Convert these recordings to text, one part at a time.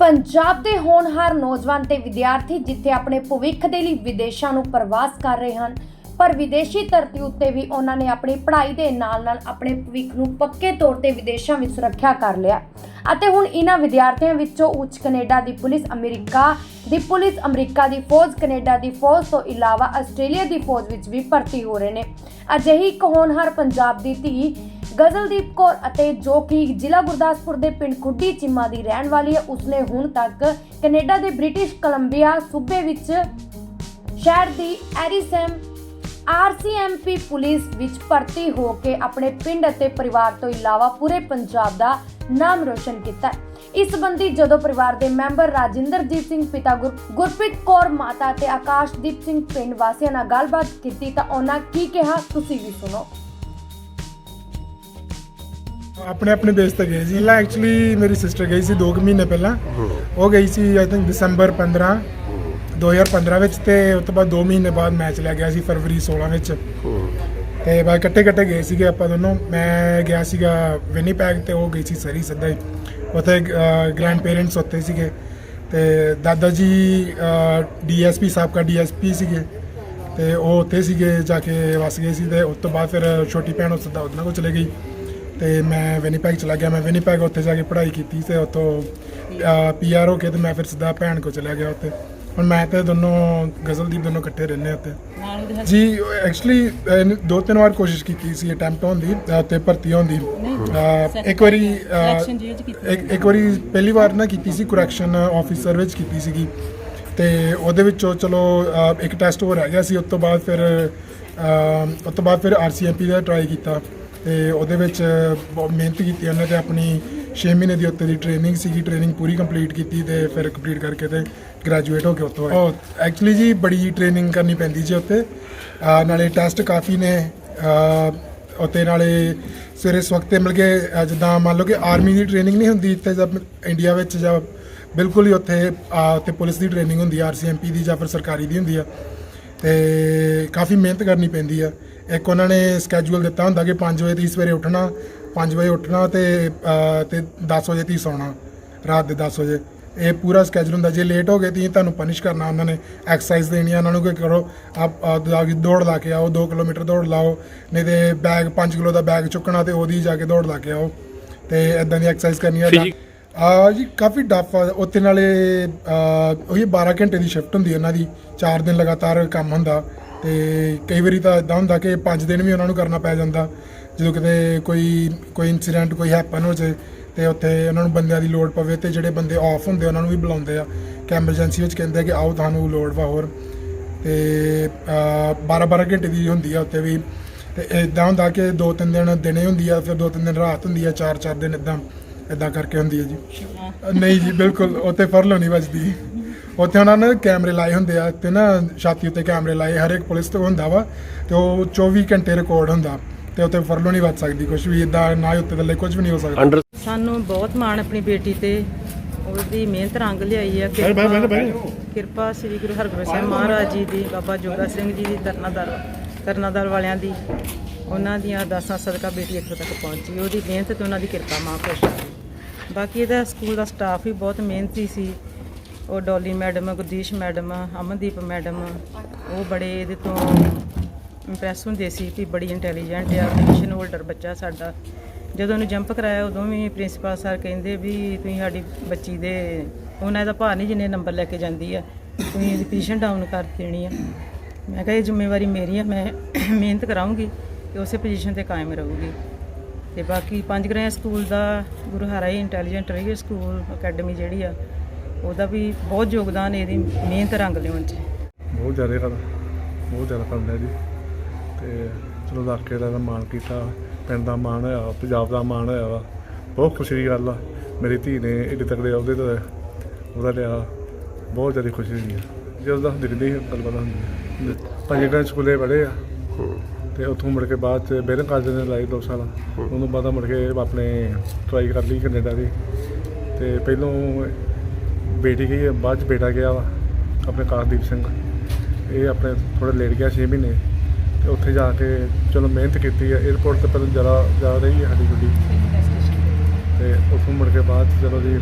ਪੰਜਾਬ ਦੇ ਹੋਣਹਾਰ ਨੌਜਵਾਨ ਤੇ ਵਿਦਿਆਰਥੀ ਜਿੱਥੇ ਆਪਣੇ ਭਵਿੱਖ ਦੇ ਲਈ ਵਿਦੇਸ਼ਾਂ ਨੂੰ ਪ੍ਰਵਾਸ ਕਰ ਰਹੇ ਹਨ ਪਰ ਵਿਦੇਸ਼ੀ ਧਰਤੀ ਉੱਤੇ ਵੀ ਉਹਨਾਂ ਨੇ ਆਪਣੀ ਪੜ੍ਹਾਈ ਦੇ ਨਾਲ-ਨਾਲ ਆਪਣੇ ਭਵਿੱਖ ਨੂੰ ਪੱਕੇ ਤੌਰ ਤੇ ਵਿਦੇਸ਼ਾਂ ਵਿੱਚ ਸੁਰੱਖਿਆ ਕਰ ਲਿਆ। ਅਤੇ ਹੁਣ ਇਹਨਾਂ ਵਿਦਿਆਰਥੀਆਂ ਵਿੱਚੋਂ ਉੱਚ ਕੈਨੇਡਾ ਦੀ ਪੁਲਿਸ, ਅਮਰੀਕਾ ਦੀ ਪੁਲਿਸ, ਅਮਰੀਕਾ ਦੀ ਫੌਜ, ਕੈਨੇਡਾ ਦੀ ਫੌਜ ਤੋਂ ਇਲਾਵਾ ਆਸਟ੍ਰੇਲੀਆ ਦੀ ਫੌਜ ਵਿੱਚ ਵੀ ਭਰਤੀ ਹੋ ਰਹੇ ਨੇ। ਅਜਿਹੀ ਇੱਕ ਹੋਣਹਾਰ ਪੰਜਾਬ ਦੀ ਧੀ ਗਜ਼ਲਦੀਪ ਕੌਰ ਅਤੇ ਜੋ ਕਿ ਜ਼ਿਲ੍ਹਾ ਗੁਰਦਾਸਪੁਰ ਦੇ ਪਿੰਡ ਖੁੱਡੀ ਚਿੰਮਾ ਦੀ ਰਹਿਣ ਵਾਲੀ ਹੈ, ਉਸਨੇ ਹੁਣ ਤੱਕ ਕੈਨੇਡਾ ਦੇ ਬ੍ਰਿਟਿਸ਼ ਕੋਲੰਬੀਆ ਸੂਬੇ ਵਿੱਚ ਸ਼ਹਿਰ ਦੀ ਐਰੀਸੈਮ ਆਰਸੀਐਮਪੀ ਪੁਲਿਸ ਵਿੱਚ ਭਰਤੀ ਹੋ ਕੇ ਆਪਣੇ ਪਿੰਡ ਅਤੇ ਪਰਿਵਾਰ ਤੋਂ ਇਲਾਵਾ ਪੂਰੇ ਪੰਜਾਬ ਦਾ ਨਾਮ ਰੋਸ਼ਨ ਕੀਤਾ। ਇਸ ਸੰਬੰਧੀ ਜਦੋਂ ਪਰਿਵਾਰ ਦੇ ਮੈਂਬਰ ਰਾਜਿੰਦਰਜੀਤ ਸਿੰਘ ਪਿਤਾ ਗੁਰ- ਗੁਰਪ੍ਰੀਤ ਕੌਰ ਮਾਤਾ ਤੇ ਆਕਾਸ਼ਦੀਪ ਸਿੰਘ ਪਿੰਡ ਵਾਸੀਆਂ ਨਾਲ ਗੱਲਬਾਤ ਕੀਤੀ ਤਾਂ ਉਹਨਾਂ ਕੀ ਕਿਹਾ ਤੁਸੀਂ ਵੀ ਸੁਣੋ। ਆਪਣੇ ਆਪਣੇ ਬੇਸ ਤੇ ਗਏ ਸੀ। ਲਾ ਐਕਚੁਅਲੀ ਮੇਰੀ ਸਿਸਟਰ ਗਈ ਸੀ 2 ਮਹੀਨੇ ਪਹਿਲਾਂ। ਉਹ ਗਈ ਸੀ ਆਈ ਥਿੰਕ ਦਸੰਬਰ 15 2015 ਵਿੱਚ ਤੇ ਉਸ ਤੋਂ ਬਾਅਦ 2 ਮਹੀਨੇ ਬਾਅਦ ਮੈਚ ਲੈ ਗਿਆ ਸੀ ਫਰਵਰੀ 16 ਵਿੱਚ। ਤੇ ਬਾਅਦ ਇਕੱਠੇ ਇਕੱਠੇ ਗਏ ਸੀਗੇ ਆਪਾਂ ਦੋਨੋਂ। ਮੈਂ ਗਿਆ ਸੀਗਾ ਵਿਨੀਪੈਗ ਤੇ ਉਹ ਗਈ ਸੀ ਸਰੀ ਸਿੱਧਾ ਹੀ ਉੱਥੇ ਗ੍ਰੈਂਡ ਪੇਰੈਂਟਸ ਉੱਥੇ ਸੀਗੇ। ਤੇ ਦਾਦਾ ਜੀ ਡੀਐਸਪੀ ਸਾਹਿਬ ਦਾ ਡੀਐਸਪੀ ਸੀਗੇ। ਤੇ ਉਹ ਉੱਥੇ ਸੀਗੇ, ਜਾ ਕੇ ਵਸ ਗਏ ਸੀ। ਤੇ ਉਸ ਤੋਂ ਬਾਅਦ ਫਿਰ ਛੋਟੀ ਭੈਣ ਉਸ ਦਾ ਉਹਨਾਂ ਕੋਲ ਚਲੇ ਗਈ। ਤੇ ਮੈਂ ਵਿਨੀਪੈਗ ਚਲਾ ਗਿਆ। ਮੈਂ ਵਿਨੀਪੈਗ ਉੱਥੇ ਜਾ ਕੇ ਪੜ੍ਹਾਈ ਕੀਤੀ ਤੇ ਉੱਥੋਂ ਪੀਆਰ ਹੋ ਕੇ ਤੇ ਮੈਂ ਫਿਰ ਸਿੱਧਾ ਭੈਣ ਕੋ ਚਲਾ ਗਿਆ ਉੱਥੇ। ਹੁਣ ਮੈਂ ਤੇ ਦੋਨੋਂ ਗਜ਼ਲਦੀਪ ਦੋਨੋਂ ਇਕੱਠੇ ਰਹਿੰਦੇ ਉੱਥੇ। ਜੀ ਐਕਚੁਅਲੀ ਦੋ ਤਿੰਨ ਵਾਰ ਕੋਸ਼ਿਸ਼ ਕੀਤੀ ਸੀ ਅਟੈਂਪਟ ਹੋਣ ਦੀ ਅਹ, ਤੇ ਭਰਤੀ ਹੋਣ ਦੀ। ਅਹ, ਇੱਕ ਵਾਰੀ ਅਹ, ਇੱਕ ਇੱਕ ਵਾਰੀ ਪਹਿਲੀ ਵਾਰ ਨਾ ਕੀਤੀ ਸੀ ਕਰੈਕਸ਼ਨ ਆਫੀਸਰ ਵਿੱਚ ਕੀਤੀ ਸੀਗੀ। ਤੇ ਉਹਦੇ ਵਿੱਚੋਂ ਚਲੋ ਅਹ, ਇੱਕ ਟੈਸਟ ਹੋਰ ਰਹਿ ਗਿਆ ਸੀ ਉਸ ਤੋਂ ਬਾਅਦ ਫਿਰ ਅਹ, ਉਸ ਤੋਂ ਬਾਅਦ ਫਿਰ ਆਰਸੀਐਮਪੀ ਦਾ ਟਰਾਈ ਕੀਤਾ। ਤੇ ਉਹਦੇ ਵਿੱਚ ਬਹੁਤ ਮਿਹਨਤ ਕੀਤੀ ਉਹਨੇ ਤੇ ਆਪਣੀ 6 ਮਹੀਨੇ ਦੀ ਉੱਤੇ ਦੀ ਟ੍ਰੇਨਿੰਗ ਸੀਗੀ ਟ੍ਰੇਨਿੰਗ ਪੂਰੀ ਕੰਪਲੀਟ ਕੀਤੀ ਤੇ ਫਿਰ ਕੰਪਲੀਟ ਕਰਕੇ ਤੇ ਗ੍ਰੈਜੂਏਟ ਹੋ ਕੇ ਉੱਥੋਂ ਆਏ। ਉਹ ਐਕਚੁਅਲੀ ਜੀ ਬੜੀ ਟ੍ਰੇਨਿੰਗ ਕਰਨੀ ਪੈਂਦੀ ਜੀ ਉੱਤੇ। ਨਾਲੇ ਟੈਸਟ ਕਾਫੀ ਨੇ। ਅਹ, ਉੱਤੇ ਨਾਲੇ ਸਵੇਰੇ ਇਸ ਵਕਤ ਤੇ ਮਿਲ ਕੇ ਜਿੱਦਾਂ ਮੰਨ ਲਓ ਕਿ ਆਰਮੀ ਦੀ ਟ੍ਰੇਨਿੰਗ ਨਹੀਂ ਹੁੰਦੀ ਇੱਥੇ ਜਦ ਇੰਡੀਆ ਵਿੱਚ ਜਾਂ ਬਿਲਕੁਲ ਹੀ ਉੱਥੇ ਅਹ, ਉੱਥੇ ਪੁਲਿਸ ਦੀ ਟ੍ਰੇਨਿੰਗ ਹੁੰਦੀ ਆ ਆਰਸੀਐਮਪੀ ਦੀ ਜਾਂ ਫਿਰ ਸਰਕਾਰੀ ਦੀ ਹੁੰਦੀ ਆ। ਤੇ ਕਾਫੀ ਮਿਹਨਤ ਕਰਨੀ ਪੈਂਦੀ ਆ। ਇੱਕ ਉਹਨਾਂ ਨੇ ਸਕੇਜੂਲ ਦਿੱਤਾ ਹੁੰਦਾ ਕਿ 5 ਵਜੇ ਤੀ ਸਵੇਰੇ ਉੱਠਣਾ 5 ਵਜੇ ਉੱਠਣਾ ਤੇ ਅਹ, ਤੇ 10 ਵਜੇ ਤੀ ਸੌਣਾ ਰਾਤ ਦੇ 10 ਵਜੇ। ਇਹ ਪੂਰਾ ਸਕੇਜੂਲ ਹੁੰਦਾ ਜੇ ਲੇਟ ਹੋ ਗਏ ਤੀ ਤੁਹਾਨੂੰ ਪਨਿਸ਼ ਕਰਨਾ ਉਹਨਾਂ ਨੇ ਐਕਸਰਸਾਈਜ਼ ਦੇਣੀ ਆ ਉਹਨਾਂ ਨੂੰ ਕਿ ਕਰੋ ਆਪ ਆਪ ਜਾ ਕੇ ਦੌੜ ਲਾ ਕੇ ਆਓ 2 ਕਿਲੋਮੀਟਰ ਦੌੜ ਲਾਓ ਨਹੀਂ ਤੇ ਬੈਗ 5 ਕਿਲੋ ਦਾ ਬੈਗ ਚੁੱਕਣਾ ਤੇ ਉਹਦੀ ਜਾ ਕੇ ਦੌੜ ਲਾ ਕੇ ਆਓ ਤੇ ਇਦਾਂ ਦੀ ਐਕਸਰਸਾਈਜ਼ ਕਰਨੀ ਆ। ਆ ਜੀ ਕਾਫੀ ਡਫ ਆ ਉੱਥੇ ਨਾਲੇ ਆ, ਉਹੀ 12 ਘੰਟੇ ਦੀ ਸ਼ਿਫਟ ਹੁੰਦੀ ਹੈ ਉਹਨਾਂ ਦੀ 4 ਦਿਨ ਲਗਾਤਾਰ ਕੰਮ ਹੁੰਦਾ। ਤੇ ਕਈ ਵਾਰੀ ਤਾਂ ਇਦਾਂ ਹੁੰਦਾ ਕਿ 5 ਦਿਨ ਵੀ ਉਹਨਾਂ ਨੂੰ ਕਰਨਾ ਪੈ ਜਾਂਦਾ। ਜਦੋਂ ਕਿਤੇ ਕੋਈ ਕੋਈ ਇਨਸੀਡੈਂਟ ਕੋਈ ਹੈਪਨ ਹੋ ਜੇ ਤੇ ਉੱਥੇ ਉਹਨਾਂ ਨੂੰ ਬੰਦਿਆਂ ਦੀ ਲੋੜ ਪਵੇ ਤੇ ਜਿਹੜੇ ਬੰਦੇ ਆਫ ਹੁੰਦੇ ਉਹਨਾਂ ਨੂੰ ਵੀ ਬੁਲਾਉਂਦੇ ਆ। ਕਿ ਐਮਰਜੈਂਸੀ ਵਿੱਚ ਕਹਿੰਦੇ ਕਿ ਆਓ ਤੁਹਾਨੂੰ ਲੋੜ ਵਾ ਹੋਰ। ਤੇ 12 12 ਘੰਟੇ ਦੀ ਹੁੰਦੀ ਆ ਉੱਥੇ ਵੀ। ਤੇ ਇਦਾਂ ਹੁੰਦਾ ਕਿ ਦੋ ਤਿੰਨ ਦਿਨ ਦਿਨੇ ਹੁੰਦੀ ਆ ਫਿਰ ਦੋ ਤਿੰਨ ਦਿਨ ਰਾਤ ਹੁੰਦੀ ਆ ਚਾਰ ਚਾਰ ਦਿਨ ਇਦਾਂ ਇਦਾਂ ਕਰਕੇ ਹੁੰਦੀ ਹੈ ਜੀ। ਨਹੀਂ ਜੀ ਬਿਲਕੁਲ ਉੱਥੇ ਫਰਲੋ ਨਹੀਂ ਵੱਜਦੀ। ਉੱਥੇ ਉਹਨਾਂ ਨੇ ਕੈਮਰੇ ਲਾਏ ਹੁੰਦੇ ਆ ਤੇ ਨਾ ਛਾਤੀ ਉੱਤੇ ਕੈਮਰੇ ਲਾਏ ਹਰ ਇੱਕ ਪੁਲਿਸ ਤੋਂ ਹੁੰਦਾ ਵਾ ਤੇ ਉਹ 24 ਘੰਟੇ ਰਿਕਾਰਡ ਹੁੰਦਾ ਤੇ ਉੱਥੇ ਫਰਲੋ ਨਹੀਂ ਵੱਜ ਸਕਦੀ ਕੁਝ ਵੀ ਇਦਾਂ ਨਾ ਹੀ ਉੱਤੇ ਥੱਲੇ ਕੁਝ ਵੀ ਨਹੀਂ ਹੋ ਸਕਦਾ ਸਾਨੂੰ ਬਹੁਤ ਮਾਣ ਆਪਣੀ ਬੇਟੀ ਤੇ ਉਹਦੀ ਮਿਹਨਤ ਰੰਗ ਲਿਆਈ ਬਹਿ। ਕਿਰਪਾ ਸ੍ਰੀ ਗੁਰੂ ਹਰਗੋਬਿੰਦ ਸਾਹਿਬ ਮਹਾਰਾਜ ਜੀ ਦੀ ਬਾਬਾ ਜੋਗਾ ਸਿੰਘ ਜੀ ਦੀ ਤਰਨਾਦਰ ਤਰਨਾਦਰ ਵਾਲਿਆਂ ਦੀ ਉਹਨਾਂ ਦੀਆਂ ਅਰਦਾਸਾਂ ਸਦਕਾ ਬੇਟੀ ਇੱਥੋਂ ਤੱਕ ਪਹੁੰਚੀ ਉਹਦੀ ਮਿਹਨਤ ਤੇ ਉਹਨਾਂ ਦੀ ਕਿਰਪਾ ਮਹਾਂਪੁਰਸ਼ ਦੀ ਬਾਕੀ ਇਹਦਾ ਸਕੂਲ ਦਾ ਸਟਾਫ ਵੀ ਬਹੁਤ ਮਿਹਨਤੀ ਸੀ ਉਹ Dolly madam, Gurdish madam, Amandeep madam, ਉਹ ਬੜੇ ਇਹਦੇ ਤੋਂ ਇੰਪ੍ਰੈਸ ਹੁੰਦੇ ਸੀ ਕਿ ਬੜੀ ਇੰਟੈਲੀਜੈਂਟ ਆ ਪੋਜੀਸ਼ਨ ਹੋਲਡਰ ਬੱਚਾ ਸਾਡਾ। ਜਦੋਂ ਉਹਨੂੰ ਜੰਪ ਕਰਾਇਆ, ਉਦੋਂ ਵੀ ਪ੍ਰਿੰਸੀਪਲ ਸਰ ਕਹਿੰਦੇ ਵੀ ਤੁਸੀਂ ਸਾਡੀ ਬੱਚੀ ਦੇ ਉਹਨਾਂ ਦਾ ਭਾਰ ਨਹੀਂ ਜਿੰਨੇ ਨੰਬਰ ਲੈ ਕੇ ਜਾਂਦੀ ਆ, ਤੁਸੀਂ ਇਹਦੀ ਪੋਜੀਸ਼ਨ ਡਾਊਨ ਕਰ ਦੇਣੀ ਆ। ਮੈਂ ਕਿਹਾ, ਇਹ ਜ਼ਿੰਮੇਵਾਰੀ ਮੇਰੀ ਆ, ਮੈਂ ਮਿਹਨਤ ਕਰਾਉਂਗੀ ਤੇ ਉਸੇ ਪੋਜੀਸ਼ਨ ਤੇ ਕਾਇਮ ਰਹੂਗੀ। ਤੇ ਬਾਕੀ ਪੰਜ ਗ੍ਰਹਿ ਸਕੂਲ ਦਾ ਗੁਰੂ ਹਰਾਈ ਇੰਟੈਲੀਜੈਂਟ ਰਹੀ ਸਕੂਲ ਅਕੈਡਮੀ ਜਿਹੜੀ ਆ ਉਹਦਾ ਵੀ ਬਹੁਤ ਯੋਗਦਾਨ ਇਹਦੀ ਮਿਹਨਤ ਰੰਗ ਲਿਆਉਣ 'ਚ। ਬਹੁਤ ਜ਼ਿਆਦਾ ਕਰ ਬਹੁਤ ਜ਼ਿਆਦਾ ਕਰਦਾ ਜੀ। ਤੇ ਚਲੋ ਇਲਾਕੇ ਦਾ ਮਾਣ ਕੀਤਾ, ਪਿੰਡ ਦਾ ਮਾਣ ਹੋਇਆ, ਪੰਜਾਬ ਦਾ ਮਾਣ ਹੋਇਆ ਵਾ। ਬਹੁਤ ਖੁਸ਼ੀ ਦੀ ਗੱਲ ਆ, ਮੇਰੀ ਧੀ ਨੇ ਇੱਡੇ ਤਕੜੇ ਅਹੁਦੇ ਤੇ ਉਹਦਾ ਲਿਆ, ਬਹੁਤ ਜ਼ਿਆਦਾ ਖੁਸ਼ੀ ਹੋਈ ਆ। ਜਦੋਂ ਦਾ ਦਿਖਦੀ ਗੱਲਬਾਤ ਹੁੰਦੀ ਪੰਜ ਸਕੂਲੇ ਪੜ੍ਹੇ ਆ। ਤੇ ਉੱਥੋਂ ਮੁੜ ਕੇ ਬਾਅਦ ਚ ਬੇਰਨ ਕਾਲਜ ਨੇ ਲਾਈ ਦੋ ਸਾਲ। ਉਹਨੂੰ ਬਾਅਦ ਮੁੜ ਕੇ ਆਪਣੇ ਟਰਾਈ ਕਰ ਲਈ ਕੈਨੇਡਾ ਦੀ। ਤੇ ਪਹਿਲੋਂ ਬੇਟੀ ਗਈ ਹੈ, ਬਾਅਦ ਚ ਬੇਟਾ ਗਿਆ ਵਾ ਆਪਣੇ ਕਾਰਦੀਪ ਸਿੰਘ। ਇਹ ਆਪਣੇ ਥੋੜਾ ਲੇਟ ਗਿਆ 6 ਮਹੀਨੇ। ਤੇ ਉੱਥੇ ਜਾ ਕੇ ਚਲੋ ਮਿਹਨਤ ਕੀਤੀ ਹੈ 에어ਪੋਰਟ ਤੇ ਪਹਿਲਾਂ ਜ਼ਿਆਦਾ ਜਾ ਰਹੀ ਹੈ ਸਾਡੀ ਗੱਡੀ। ਤੇ ਉੱਥੋਂ ਮੁੜ ਕੇ ਬਾਅਦ 'ਚ ਚਲੋ ਜੀ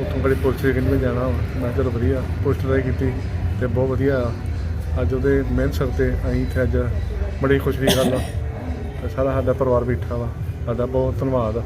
ਉੱਥੋਂ ਬੜੀ ਪੁਲਿਸ ਦੇ ਕਿੰਨੇ ਜਾਣਾ ਵਾ। ਮੈਂ ਕਿਹਾ ਚਲੋ ਵਧੀਆ ਪੁਲਿਸ ਟਰਾਈ ਕੀਤੀ ਤੇ ਬਹੁਤ ਵਧੀਆ। ਆ ਅੱਜ ਉਹਦੇ ਮਿਹਨਤ ਸਰ ਤੇ ਅਸੀਂ ਇੱਥੇ ਅੱਜ ਬੜੀ ਖੁਸ਼ੀ ਦੀ ਗੱਲ ਆ। ਤੇ ਸਾਰਾ ਸਾਡਾ ਪਰਿਵਾਰ ਬੈਠਾ ਵਾ। ਸਾਡਾ ਬਹੁਤ ਧੰਨਵਾਦ ਆ।